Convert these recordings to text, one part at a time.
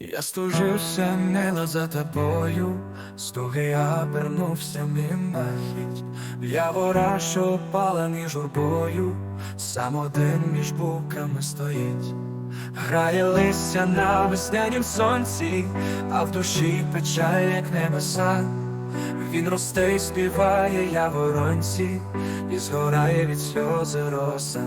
Я стужився мила за тобою, стуги я вернувся мимохідь Я вора, що пала між журбою, сам один між буками стоїть, грає листя на веснянім сонці, а в душі печаль, як небеса. Він росте і співає я воронці, і згорає від сльози роса.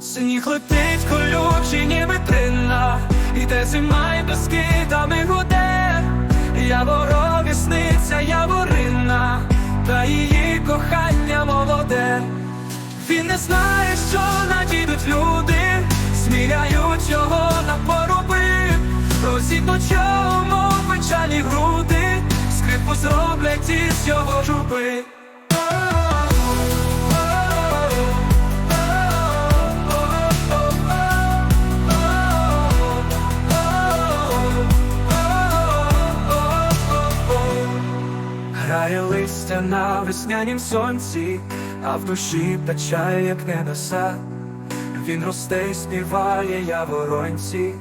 Сніг летить колючий, ніби тринна, Іде зима й без кидами гуде, Яворові сниться яворина, та її кохання молоде. Він не знає, що надійдуть люди, сміляють його на поруби, розібнуть йому печалі груди, скрипку зроблять із його журби. Грає листя на веснянім сонці, а в душі печаль, як небеса. Він росте і співає я воронці,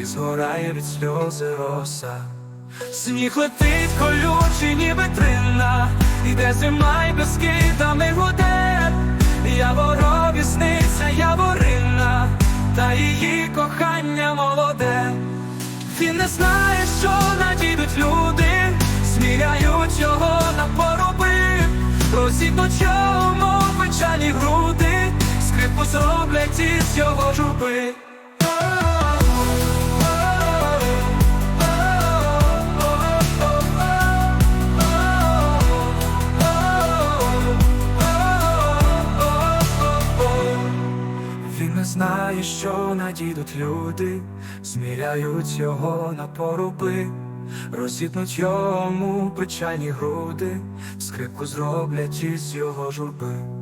і згорає від сльози роса. Сніг летить колючий, ніби тринна, іде зима й без китами гуде, Яворові сниться яворина, та її кохання молоде. Він не знає, що зроблять із його журби. Він не знає, що надійдуть люди, зміряють його на поруби, розітнуть йому печальні груди, скрипку зроблять із його журби.